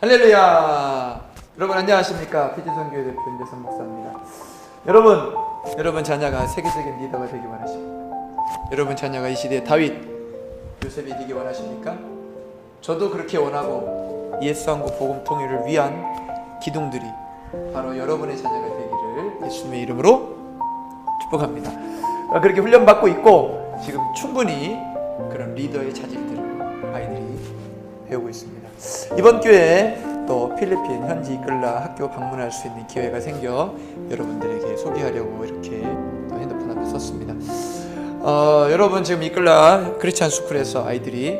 할렐루야! 여러분 안녕하십니까? 피지선교회 대표 임대선 목사입니다. 여러분, 여러분 자녀가 세계적인 리더가 되기 원하십니까? 여러분 자녀가 이 시대의 다윗, 요셉이 되기 원하십니까? 저도 그렇게 원하고 예수왕국 복음 통일을 위한 기둥들이 바로 여러분의 자녀가 되기를 예수님의 이름으로 축복합니다. 아, 그렇게 훈련받고 있고 지금 충분히 그런 리더의 자질들을 아이들이 배우고 있습니다. 이번 기회에 또 필리핀 현지 이끌라 학교 방문할 수 있는 기회가 생겨 여러분들에게 소개하려고 이렇게 또 핸드폰 앞에 썼습니다. 어, 여러분 지금 이끌라 크리스찬 스쿨에서 아이들이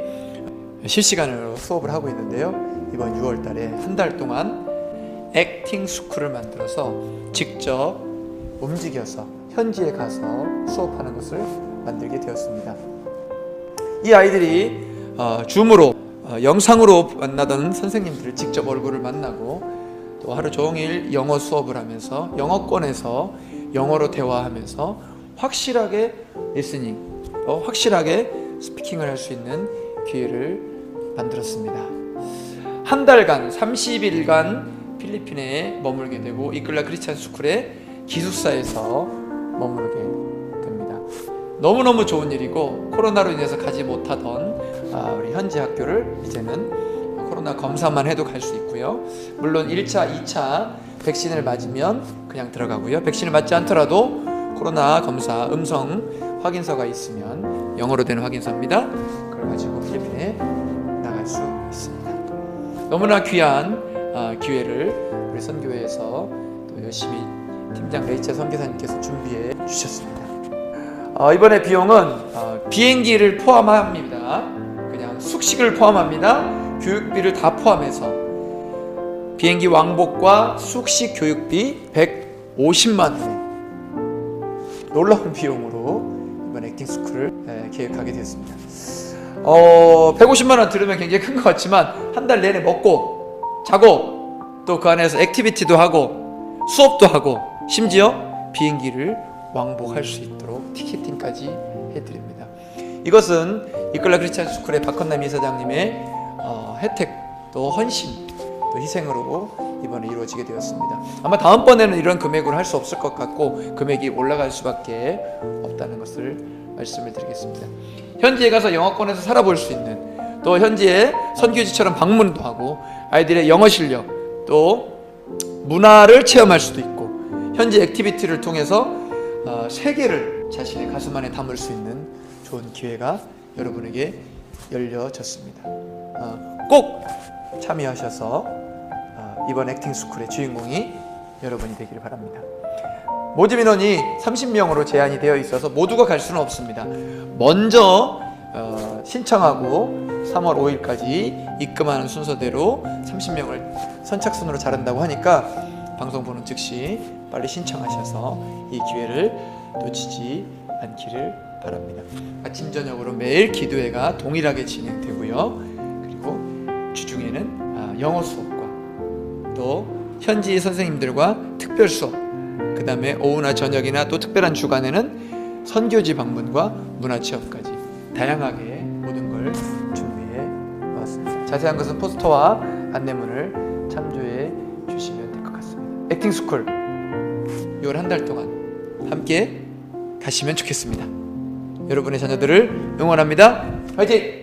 실시간으로 수업을 하고 있는데요. 이번 6월 달에 한 달 동안 액팅 스쿨을 만들어서 직접 움직여서 현지에 가서 수업하는 것을 만들게 되었습니다. 이 아이들이 어, 줌으로 어, 영상으로 만나던 선생님들을 직접 얼굴을 만나고 또 하루 종일 영어 수업을 하면서 영어권에서 영어로 대화하면서 확실하게 리스닝 또 확실하게 스피킹을 할 수 있는 기회를 만들었습니다. 한 달간 30일간 필리핀에 머물게 되고 이끌라 크리스찬 스쿨의 기숙사에서 머물게 됩니다. 너무너무 좋은 일이고 코로나로 인해서 가지 못하던 아, 우리 현지 학교를 이제는 코로나 검사만 해도 갈 수 있고요. 물론 1차, 2차 백신을 맞으면 그냥 들어가고요. 백신을 맞지 않더라도 코로나 검사 음성 확인서가 있으면 영어로 된 확인서입니다. 그걸 가지고 필리핀에 나갈 수 있습니다. 너무나 귀한 아, 기회를 우리 선교회에서 또 열심히 팀장 레이첼 선교사님께서 준비해 주셨습니다. 어, 이번에 비용은 어, 비행기를 포함합니다. 숙식을 포함합니다. 교육비를 다 포함해서 비행기 왕복과 숙식 교육비 150만 원 놀라운 비용으로 이번 액팅 스쿨을 에, 계획하게 됐습니다. 어, 150만 원 들으면 굉장히 큰 것 같지만 한 달 내내 먹고 자고 또 그 안에서 액티비티도 하고 수업도 하고 심지어 비행기를 왕복할 수 있도록 티켓팅까지 해드립니다. 이것은 이끌라 크리스찬 스쿨의 박헌남 이사장님의 어, 혜택 또 헌신 또 희생으로 이번에 이루어지게 되었습니다. 아마 다음번에는 이런 금액으로 할 수 없을 것 같고 금액이 올라갈 수밖에 없다는 것을 말씀을 드리겠습니다. 현지에 가서 영어권에서 살아볼 수 있는 또 현지에 선교지처럼 방문도 하고 아이들의 영어 실력 또 문화를 체험할 수도 있고 현지 액티비티를 통해서 어, 세계를 자신의 가슴 안에 담을 수 있는 좋은 기회가 여러분에게 열려졌습니다. 어, 꼭 참여하셔서 어, 이번 액팅 스쿨의 주인공이 여러분이 되기를 바랍니다. 모집 인원이 30명으로 제한이 되어 있어서 모두가 갈 수는 없습니다. 먼저 어, 신청하고 3월 5일까지 입금하는 순서대로 30명을 선착순으로 자른다고 하니까 방송 보는 즉시 빨리 신청하셔서 이 기회를 놓치지 않기를 바랍니다. 아침 저녁으로 매일 기도회가 동일하게 진행되고요. 그리고 주중에는 아, 영어 수업과 또 현지 선생님들과 특별 수업, 그 다음에 오후나 저녁이나 또 특별한 주간에는 선교지 방문과 문화 체험까지 다양하게 모든 걸 준비해 왔습니다. 자세한 것은 포스터와 안내문을 참조해 주시면 될 것 같습니다. 액팅 스쿨 6월 한달 동안 함께 가시면 좋겠습니다. 여러분의 자녀들을 응원합니다. 화이팅!